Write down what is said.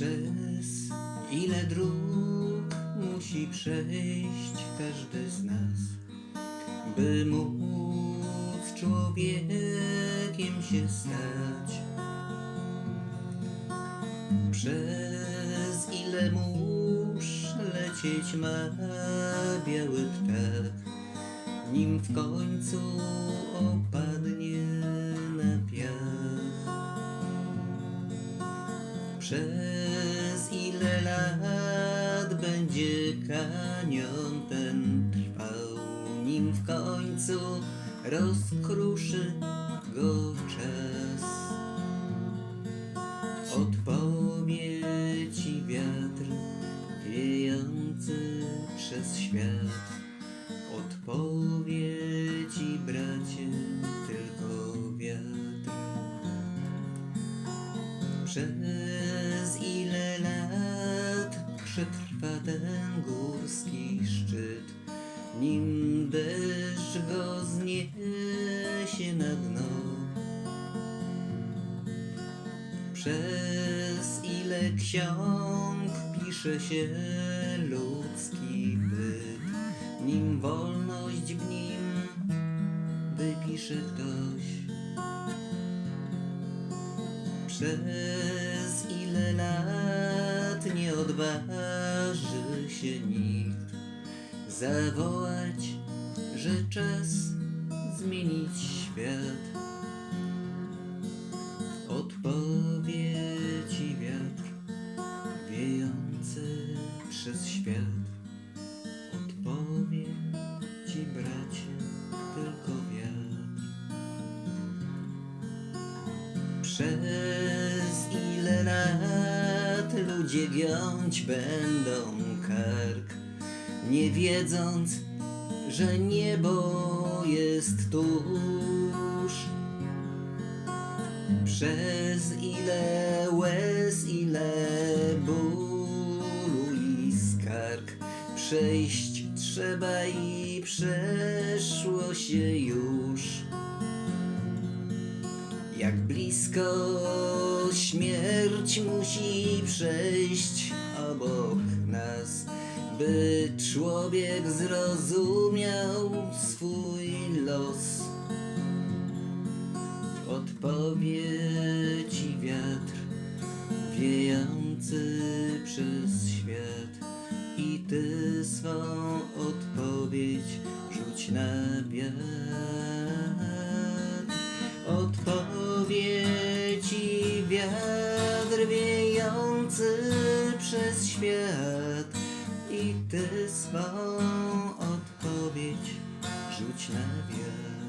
Przez ile dróg musi przejść każdy z nas, by móc człowiekiem się stać. Przez ile mórz lecieć ma biały ptak, nim w końcu opadnie na piach. Przez ile lat będzie kanion ten trwał, nim w końcu rozkruszy go czas. Odpowie ci wiatr wiejący przez świat. Odpowie ci bracie tylko wiatr. Lat przetrwa ten górski szczyt, nim deszcz go zniesie na dno. Przez ile ksiąg pisze się ludzki byt, nim wolność w nim wypisze ktoś. Przez ile lat nie odważy się nikt zawołać, że czas zmienić świat. Odpowie wiatr wiejący przez świat. Odpowie ci bracie tylko wiatr. Lat ludzie będą kark, nie wiedząc, że niebo jest tuż. Przez ile łez, ile bólu i skarg przejść trzeba i przeszło się już. Jak blisko śmierć musi przejść obok nas, by człowiek zrozumiał swój los. Odpowie ci wiatr wiejący przez świat i ty swą odpowiedź rzuć na wiatr. Wiatr przez świat i ty swą odpowiedź rzuć na wiatr.